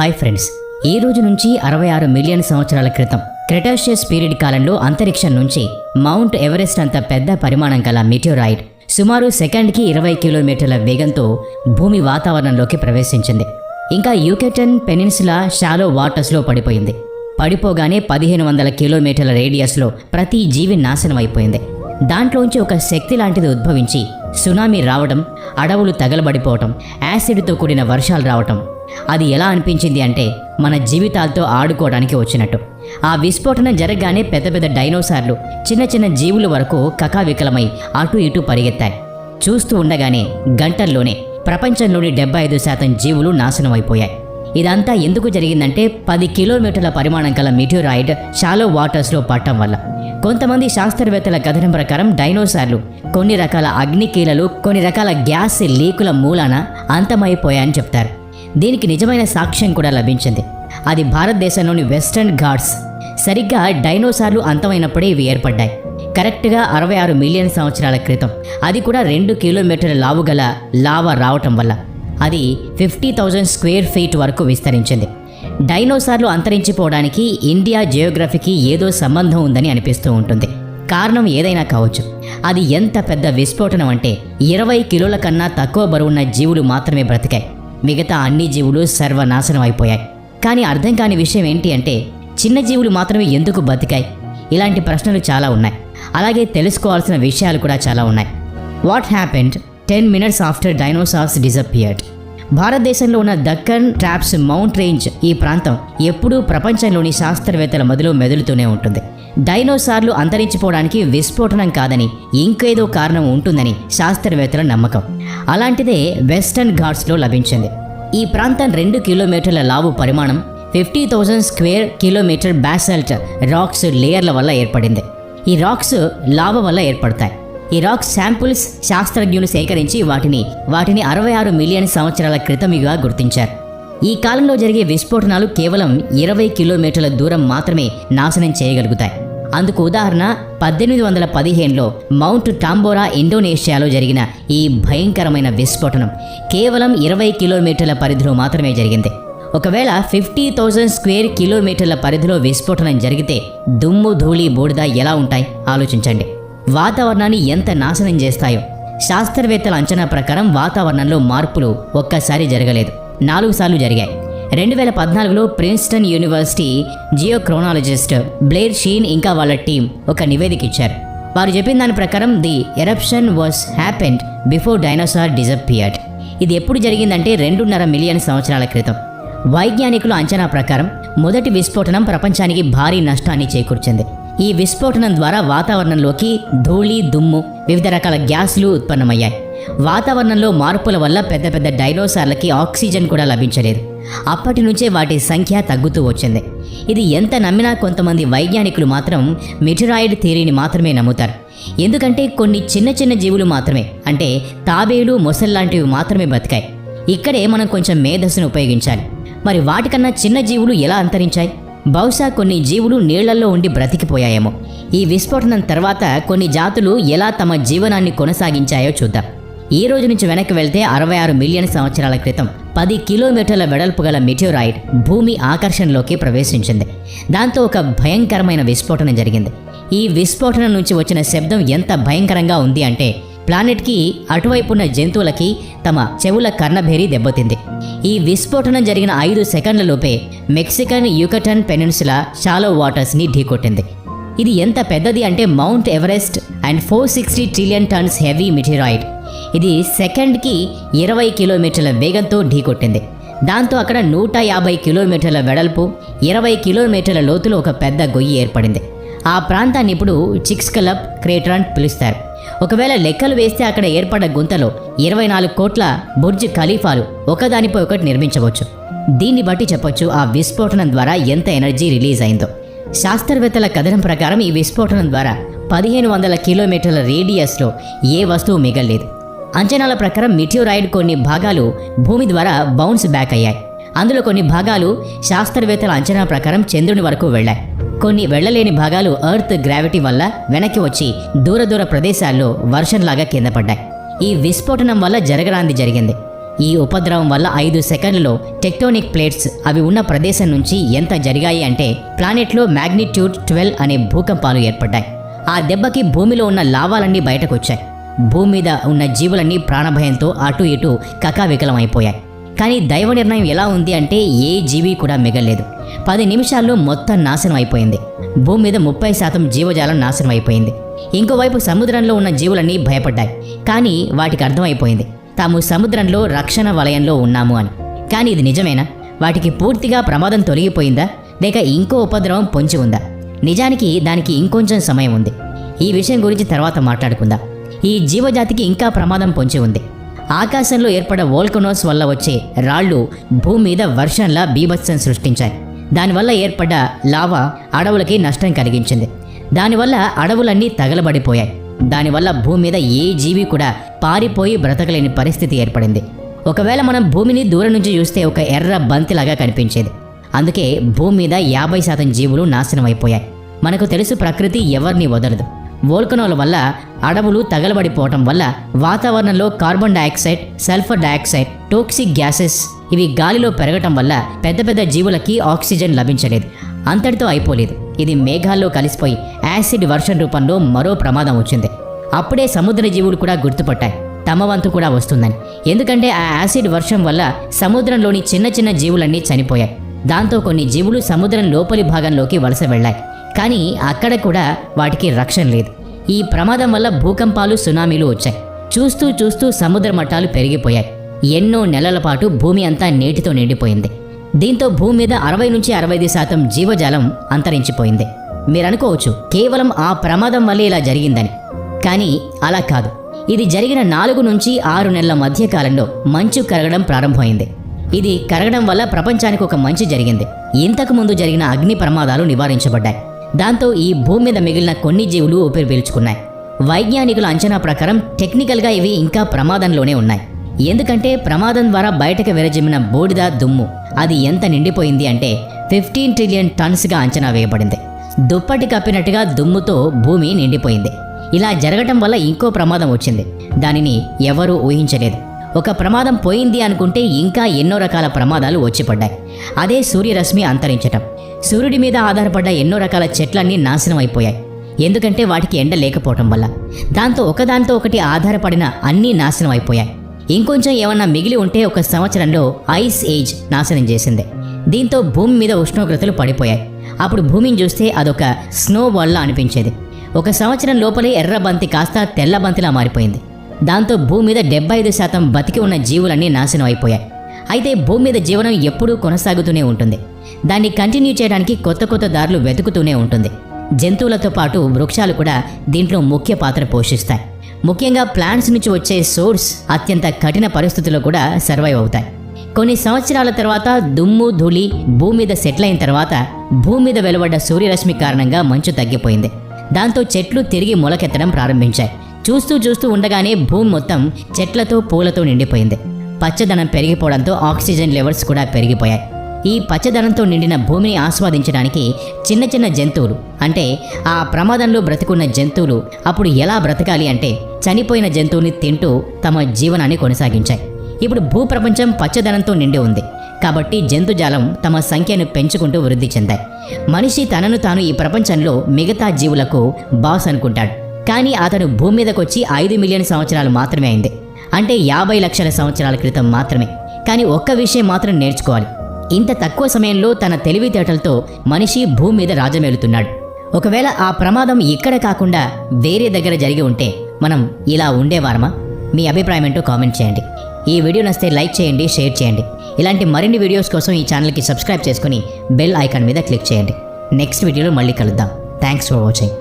Hi friends ఈ రోజు నుంచి అరవై ఆరు మిలియన్ సంవత్సరాల క్రితం క్రెటాషియస్ పీరియడ్ కాలంలో అంతరిక్షం నుంచి మౌంట్ ఎవరెస్ట్ అంత పెద్ద పరిమాణం గల మిటియోరాయిడ్ సుమారు సెకండ్కి ఇరవై కిలోమీటర్ల వేగంతో భూమి వాతావరణంలోకి ప్రవేశించింది. ఇంకా యూకెటన్ పెనిన్సులా షాలో వాటర్స్లో పడిపోయింది. పడిపోగానే పదిహేను వందల కిలోమీటర్ల రేడియస్లో ప్రతి జీవి నాశనం అయిపోయింది. దాంట్లోంచి ఒక శక్తి లాంటిది ఉద్భవించి సునామీ రావడం అడవులు తగలబడిపోవటం యాసిడ్తో కూడిన వర్షాలు రావటం. అది ఎలా అనిపించింది అంటే మన జీవితాలతో ఆడుకోవడానికి వచ్చినట్టు. ఆ విస్ఫోటనం జరగగానే పెద్ద పెద్ద డైనోసార్లు చిన్న చిన్న జీవుల వరకు కకావికలమై అటు ఇటు పరిగెత్తాయి. చూస్తూ ఉండగానే గంటల్లోనే ప్రపంచంలోని డెబ్బై ఐదు శాతం జీవులు నాశనం అయిపోయాయి. ఇదంతా ఎందుకు జరిగిందంటే పది కిలోమీటర్ల పరిమాణం గల మిట్యూరాయిడ్ షాలో వాటర్స్లో పట్టడం వల్ల. కొంతమంది శాస్త్రవేత్తల కథనం ప్రకారం డైనోసార్లు కొన్ని రకాల అగ్నికీలలు కొన్ని రకాల గ్యాస్ లీకుల మూలాన అంతమైపోయాయని చెప్తారు. దీనికి నిజమైన సాక్ష్యం కూడా లభించింది. అది భారతదేశంలోని వెస్టర్న్ ఘాట్స్. సరిగ్గా డైనోసార్లు అంతమైనప్పుడే ఇవి ఏర్పడ్డాయి. కరెక్ట్గా అరవై ఆరు మిలియన్ సంవత్సరాల క్రితం. అది కూడా రెండు కిలోమీటర్ల లావు గల లావా రావటం వల్ల. అది ఫిఫ్టీ థౌజండ్ స్క్వేర్ ఫీట్ వరకు విస్తరించింది. డైనోసార్లు అంతరించిపోవడానికి ఇండియా జియోగ్రఫీకి ఏదో సంబంధం ఉందని అనిపిస్తూ ఉంటుంది. కారణం ఏదైనా కావచ్చు. అది ఎంత పెద్ద విస్ఫోటనం అంటే ఇరవై కిలోల కన్నా తక్కువ బరువున్న జీవులు మాత్రమే బ్రతికాయి. మిగతా అన్ని జీవులు సర్వనాశనం అయిపోయాయి. కానీ అర్థం కాని విషయం ఏంటి అంటే చిన్న జీవులు మాత్రమే ఎందుకు బతికాయి ఇలాంటి ప్రశ్నలు చాలా ఉన్నాయి. అలాగే తెలుసుకోవాల్సిన విషయాలు కూడా చాలా ఉన్నాయి. What happened ten minutes after dinosaurs disappeared భారతదేశంలో ఉన్న దక్కన్ ట్రాప్స్ మౌంట్ రేంజ్ ఈ ప్రాంతం ఎప్పుడూ ప్రపంచంలోని శాస్త్రవేత్తల మదిలో మెదులుతూనే ఉంటుంది. డైనోసార్లు అంతరించిపోవడానికి విస్ఫోటనం కాదని ఇంకేదో కారణం ఉంటుందని శాస్త్రవేత్తల నమ్మకం. అలాంటిదే వెస్టర్న్ ఘాట్స్లో లభించింది. ఈ ప్రాంతం రెండు కిలోమీటర్ల లావు పరిమాణం fifty thousand square kilometre basalt rocks లేయర్ల వల్ల ఏర్పడింది. ఈ రాక్స్ లావ వల్ల ఏర్పడతాయి. ఇరాక్ శాంపుల్స్ శాస్త్రజ్ఞులు సేకరించి వాటిని వాటిని అరవై ఆరు మిలియన్ సంవత్సరాల క్రితమిగా గుర్తించారు. ఈ కాలంలో జరిగే విస్ఫోటనాలు కేవలం ఇరవై కిలోమీటర్ల దూరం మాత్రమే నాశనం చేయగలుగుతాయి. అందుకు ఉదాహరణ పద్దెనిమిది వందల పదిహేనులో మౌంట్ టాంబోరా ఇండోనేషియాలో జరిగిన ఈ భయంకరమైన విస్ఫోటనం కేవలం ఇరవై కిలోమీటర్ల పరిధిలో మాత్రమే జరిగింది. ఒకవేళ ఫిఫ్టీ థౌజండ్ స్క్వేర్ కిలోమీటర్ల పరిధిలో విస్ఫోటనం జరిగితే దుమ్ము ధూళి బూడిద ఎలా ఉంటాయి? ఆలోచించండి. వాతావరణాన్ని ఎంత నాశనం చేస్తాయో. శాస్త్రవేత్తల అంచనా ప్రకారం వాతావరణంలో మార్పులు ఒక్కసారి జరగలేదు. నాలుగు సార్లు జరిగాయి. రెండు వేల పద్నాలుగులో Princeton university geochronologist Blair Schoene ఇంకా వాళ్ళ టీం ఒక నివేదిక ఇచ్చారు. వారు చెప్పిన దాని ప్రకారం the eruption was happened before dinosaur disappeared. ఇది ఎప్పుడు జరిగిందంటే రెండున్నర మిలియన్ సంవత్సరాల క్రితం. వైజ్ఞానికుల అంచనా ప్రకారం మొదటి విస్ఫోటనం ప్రపంచానికి భారీ నష్టాన్ని చేకూర్చింది. ఈ విస్ఫోటనం ద్వారా వాతావరణంలోకి ధూళి దుమ్ము వివిధ రకాల గ్యాస్లు ఉత్పన్నమయ్యాయి. వాతావరణంలో మార్పుల వల్ల పెద్ద పెద్ద డైనోసార్లకి ఆక్సిజన్ కూడా లభించలేదు. అప్పటి నుంచే వాటి సంఖ్య తగ్గుతూ వచ్చింది. ఇది ఎంత నమ్మినా కొంతమంది వైజ్ఞానికులు మాత్రం మిటరాయిడ్ థియరీని మాత్రమే నమ్ముతారు. ఎందుకంటే కొన్ని చిన్న చిన్న జీవులు మాత్రమే అంటే తాబేలు మొసల్లాంటివి మాత్రమే బతికాయి. ఇక్కడే మనం కొంచెం మేధస్సును ఉపయోగించాలి. మరి వాటికన్నా చిన్న జీవులు ఎలా అంతరించాయి? బహుశా కొన్ని జీవులు నీళ్ళలో ఉండి బ్రతికిపోయాయేమో. ఈ విస్ఫోటనం తర్వాత కొన్ని జాతులు ఎలా తమ జీవనాన్ని కొనసాగించాయో చూద్దాం. ఈ రోజు నుంచి వెనక్కి వెళ్తే అరవై ఆరు మిలియన్ సంవత్సరాల క్రితం పది కిలోమీటర్ల వెడల్పు గల మిటియోరాయిడ్ భూమి ఆకర్షణలోకి ప్రవేశించింది. దాంతో ఒక భయంకరమైన విస్ఫోటనం జరిగింది. ఈ విస్ఫోటనం నుంచి వచ్చిన శబ్దం ఎంత భయంకరంగా ఉంది అంటే ప్లానెట్కి అటువైపున్న జంతువులకి తమ చెవుల కర్ణభేరి దెబ్బతింది. ఈ విస్ఫోటనం జరిగిన ఐదు సెకండ్లలోపే మెక్సికన్ యుకటన్ పెనిన్సులా షాలో వాటర్స్ని ఢీకొట్టింది. ఇది ఎంత పెద్దది అంటే Mount Everest and four sixty trillion tons heavy meteoroid. ఇది సెకండ్కి ఇరవై కిలోమీటర్ల వేగంతో ఢీకొట్టింది. దాంతో అక్కడ నూట యాభై కిలోమీటర్ల వెడల్పు ఇరవై కిలోమీటర్ల లోతులో ఒక పెద్ద గొయ్యి ఏర్పడింది. ఆ ప్రాంతాన్ని ఇప్పుడు చిక్స్ క్లబ్ క్రేటర్ అని పిలుస్తారు. ఒకవేళ లెక్కలు వేస్తే అక్కడ ఏర్పడ్డ గుంతలో ఇరవై నాలుగు కోట్ల బుర్జ్ ఖలీఫాలు ఒకదానిపై ఒకటి నిర్మించవచ్చు. దీన్ని బట్టి చెప్పొచ్చు ఆ విస్ఫోటనం ద్వారా ఎంత ఎనర్జీ రిలీజ్ అయిందో. శాస్త్రవేత్తల కథనం ప్రకారం ఈ విస్ఫోటనం ద్వారా పదిహేను వందల కిలోమీటర్ల రేడియస్లో ఏ వస్తువు మిగలలేదు. అంచనాల ప్రకారం మిట్యూరాయిడ్ కొన్ని భాగాలు భూమి ద్వారా బౌన్స్ బ్యాక్ అయ్యాయి. అందులో కొన్ని భాగాలు శాస్త్రవేత్తల అంచనా ప్రకారం చంద్రుని వరకు వెళ్ళాయి. కొన్ని వెళ్ళలేని భాగాలు ఎర్త్ గ్రావిటీ వల్ల వెనక్కి వచ్చి దూర దూర ప్రదేశాల్లో వర్షంలాగా కింద పడ్డాయి. ఈ విస్ఫోటనం వల్ల జరగరాంది జరిగింది. ఈ ఉపద్రవం వల్ల ఐదు సెకండ్లలో టెక్టోనిక్ ప్లేట్స్ అవి ఉన్న ప్రదేశం నుంచి ఎంత జరిగాయి అంటే ప్లానెట్లో మ్యాగ్నిట్యూడ్ ట్వెల్వ్ అనే భూకంపాలు ఏర్పడ్డాయి. ఆ దెబ్బకి భూమిలో ఉన్న లావాలన్నీ బయటకొచ్చాయి. భూమి మీద ఉన్న జీవులన్నీ ప్రాణభయంతో అటు ఇటు కకావికలమైపోయాయి. కానీ దైవ నిర్ణయం ఎలా ఉంది అంటే ఏ జీవి కూడా మిగలేదు పది నిమిషాల్లో మొత్తం నాశనం అయిపోయింది. భూమి మీద ముప్పై శాతం జీవజాలం నాశనం అయిపోయింది. ఇంకోవైపు సముద్రంలో ఉన్న జీవులన్నీ భయపడ్డాయి. కానీ వాటికి అర్థమైపోయింది. తాము సముద్రంలో రక్షణ వలయంలో ఉన్నాము అని. కానీ ఇది నిజమేనా? వాటికి పూర్తిగా ప్రమాదం తొలగిపోయిందా? లేక ఇంకో ఉపద్రవం పొంచి ఉందా? నిజానికి దానికి ఇంకొంచెం సమయం ఉంది. ఈ విషయం గురించి తర్వాత మాట్లాడుకుందాం. ఈ జీవజాతికి ఇంకా ప్రమాదం పొంచి ఉంది. ఆకాశంలో ఏర్పడే వోల్కనోస్ వల్ల వచ్చే రాళ్ళు భూమి మీద వర్షంలా బీభత్సం సృష్టించాయి. దానివల్ల ఏర్పడ్డ లావా అడవులకి నష్టం కలిగించింది. దానివల్ల అడవులన్నీ తగలబడిపోయాయి. దానివల్ల భూమి మీద ఏ జీవి కూడా పారిపోయి బ్రతకలేని పరిస్థితి ఏర్పడింది. ఒకవేళ మనం భూమిని దూరం నుంచి చూస్తే ఒక ఎర్ర బంతిలాగా కనిపించేది. అందుకే భూమి మీద యాభై శాతం జీవులు నాశనం అయిపోయాయి మనకు తెలుసు ప్రకృతి ఎవరిని వదలదు. వోల్కనోల వల్ల అడవులు తగలబడిపోవటం వల్ల వాతావరణంలో carbon dioxide sulphur dioxide toxic gases ఇవి గాలిలో పెరగటం వల్ల పెద్ద పెద్ద జీవులకి ఆక్సిజన్ లభించలేదు. అంతటితో అయిపోలేదు. ఇది మేఘాల్లో కలిసిపోయి యాసిడ్ వర్షం రూపంలో మరో ప్రమాదం వచ్చింది. అప్పుడే సముద్ర జీవులు కూడా గుర్తుపట్టాయి. తమ వంతు కూడా వస్తుందని. ఎందుకంటే ఆ యాసిడ్ వర్షం వల్ల సముద్రంలోని చిన్న చిన్న జీవులన్నీ చనిపోయాయి. దాంతో కొన్ని జీవులు సముద్రం లోపలి భాగంలోకి వలస వెళ్ళాయి. కానీ అక్కడ కూడా వాటికి రక్షణ లేదు. ఈ ప్రమాదం వల్ల భూకంపాలు సునామీలు వచ్చాయి. చూస్తూ చూస్తూ సముద్ర మట్టాలు పెరిగిపోయాయి. ఎన్నో నెలల పాటు భూమి అంతా నీటితో నిండిపోయింది. దీంతో భూమి మీద అరవై నుంచి అరవై ఐదు శాతం జీవజాలం అంతరించిపోయింది. మీరు అనుకోవచ్చు కేవలం ఆ ప్రమాదం వల్లే ఇలా జరిగిందని. కానీ అలా కాదు. ఇది జరిగిన నాలుగు నుంచి ఆరు నెలల మధ్య కాలంలో మంచు కరగడం ప్రారంభమైంది. ఇది కరగడం వల్ల ప్రపంచానికి ఒక మంచి జరిగింది. ఇంతకు ముందు జరిగిన అగ్ని ప్రమాదాలు నివారించబడ్డాయి. దాంతో ఈ భూమి మీద మిగిలిన కొన్ని జీవులు ఊపిరి పీల్చుకున్నాయి. వైజ్ఞానికుల అంచనా ప్రకారం టెక్నికల్గా ఇవి ఇంకా ప్రమాదంలోనే ఉన్నాయి. ఎందుకంటే ప్రమాదం ద్వారా బయటకు విరజిమ్మిన బూడిద దుమ్ము అది ఎంత నిండిపోయింది అంటే ఫిఫ్టీన్ ట్రిలియన్ టన్స్గా అంచనా వేయబడింది. దుప్పటి కప్పినట్టుగా దుమ్ముతో భూమి నిండిపోయింది. ఇలా జరగటం వల్ల ఇంకో ప్రమాదం వచ్చింది. దానిని ఎవరూ ఊహించలేదు. ఒక ప్రమాదం పోయింది అనుకుంటే ఇంకా ఎన్నో రకాల ప్రమాదాలు వచ్చి పడ్డాయి. అదే సూర్యరశ్మి అంతరించటం. సూర్యుడి మీద ఆధారపడ్డ ఎన్నో రకాల చెట్లన్నీ నాశనం అయిపోయాయి ఎందుకంటే వాటికి ఎండ లేకపోవటం వల్ల. దాంతో ఒకదాంతో ఒకటి ఆధారపడిన అన్నీ నాశనం అయిపోయాయి ఇంకొంచెం ఏమన్నా మిగిలి ఉంటే ఒక సంవత్సరంలో ఐస్ ఏజ్ నాశనం చేసింది. దీంతో భూమి మీద ఉష్ణోగ్రతలు పడిపోయాయి. అప్పుడు భూమిని చూస్తే అదొక స్నో వాల్లా అనిపించేది. ఒక సంవత్సరం లోపలే ఎర్రబంతి కాస్త తెల్లబంతిలా మారిపోయింది. దాంతో భూమి మీద డెబ్బై ఐదు శాతం బతికి ఉన్న జీవులన్నీ నాశనం అయిపోయాయి అయితే భూమి మీద జీవనం ఎప్పుడూ కొనసాగుతూనే ఉంటుంది. దాన్ని కంటిన్యూ చేయడానికి కొత్త కొత్త దారులు వెతుకుతూనే ఉంటుంది. జంతువులతో పాటు వృక్షాలు కూడా దీంట్లో ముఖ్య పాత్ర పోషిస్తాయి. ముఖ్యంగా ప్లాంట్స్ నుంచి వచ్చే సోర్స్ అత్యంత కఠిన పరిస్థితుల్లో కూడా సర్వైవ్ అవుతాయి. కొన్ని సంవత్సరాల తర్వాత దుమ్ము ధూళి భూమి మీద సెటిల్ అయిన తర్వాత భూమి మీద వెలువడ్డ సూర్యరశ్మి కారణంగా మంచు తగ్గిపోయింది. దాంతో చెట్లు తిరిగి మొలకెత్తడం ప్రారంభించాయి. చూస్తూ చూస్తూ ఉండగానే భూమి మొత్తం చెట్లతో పూలతో నిండిపోయింది. పచ్చదనం పెరిగిపోవడంతో ఆక్సిజన్ లెవెల్స్ కూడా పెరిగిపోయాయి. ఈ పచ్చదనంతో నిండిన భూమిని ఆస్వాదించడానికి చిన్న చిన్న జంతువులు అంటే ఆ ప్రమాదంలో బ్రతికున్న జంతువులు అప్పుడు ఎలా బ్రతకాలి అంటే చనిపోయిన జంతువుని తింటూ తమ జీవనాన్ని కొనసాగించాయి. ఇప్పుడు భూప్రపంచం పచ్చదనంతో నిండి ఉంది. కాబట్టి జంతుజాలం తమ సంఖ్యను పెంచుకుంటూ వృద్ధి చెందాయి. మనిషి తనను తాను ఈ ప్రపంచంలో మిగతా జీవులకు బాస్ అనుకుంటాడు. కానీ అతను భూమి మీదకొచ్చి ఐదు మిలియన్ సంవత్సరాలు మాత్రమే అయింది. అంటే యాభై లక్షల సంవత్సరాల క్రితం మాత్రమే. కానీ ఒక్క విషయం మాత్రం నేర్చుకోవాలి. ఇంత తక్కువ సమయంలో తన తెలివితేటలతో మనిషి భూమి మీద రాజమేలుతున్నాడు. ఒకవేళ ఆ ప్రమాదం ఇక్కడ కాకుండా వేరే దగ్గర జరిగి ఉంటే మనం ఇలా ఉండేవారమా? మీ అభిప్రాయం ఏంటో కామెంట్ చేయండి. ఈ వీడియో నచ్చితే లైక్ చేయండి షేర్ చేయండి. ఇలాంటి మరిన్ని వీడియోస్ కోసం ఈ ఛానల్కి సబ్స్క్రైబ్ చేసుకుని బెల్ ఐకాన్ మీద క్లిక్ చేయండి. నెక్స్ట్ వీడియోలో మళ్ళీ కలుద్దాం. Thanks for watching.